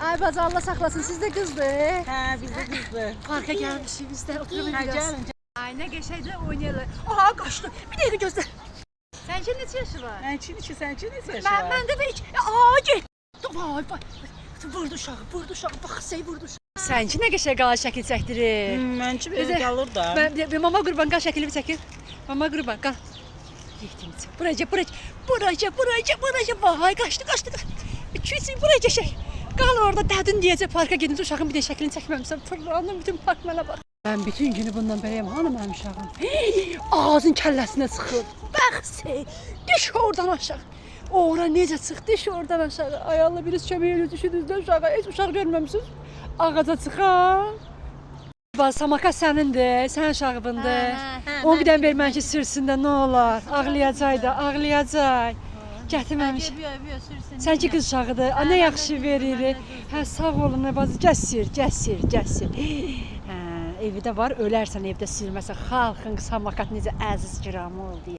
Ay bacı Allah saklasın siz de kızdı. Hə, bizdə qızdır. Parka gelmişiz biz de oturalım Hə, biraz. gəlin. Ay ne geçeydi oynayalım. Aha kaçtı. Bir dakika gözle. Sence ne yaşı var? Mən çini ki, sən çini Ben, yaşa. ben de hiç... Aa git. Vay vay. Vurdu uşağı, vurdu uşağı. Bak şey vurdu uşağı. Sence ne geçe qala şəkil çəkdirir? Mən ki, belə qalır da. Ben bir, bir mama kurban qal şəkili bir çəkir. Mama kurban qal. Yetdim. Buraya, buraya, buraya, buraya, buraya. Vay kaçtı, kaçtı. Küçük buraya şey. Qal orada dədin deyəcək parka gedin uşağın bir də şəklini çəkməmisən. Fırlandım bütün park mənə bax. Ben bütün günü bundan beləyəm hanım mənim uşağım. Ağzın kəlləsinə çıxır. Bəxsi. Düş oradan aşağı. Ora necə çıx? Düş oradan aşağı. Ay Allah birisi düşüdünüz də uşağa. Heç uşaq görməmisiniz. Ağaca çıxan. Bax samaka sənindir, sən uşağındır. Onu bir dənə ver mən ki nə olar. Ağlayacaq da, ağlayacaq. Gətirməmiş. Sən ki qız uşağıdır. Ana yaxşı verir. Hə sağ olun bazı gəzsir, gəzsir, gəzsir. Hə, evdə var, ölərsən evdə sürməsə xalqın samakat necə əziz kiramı oldu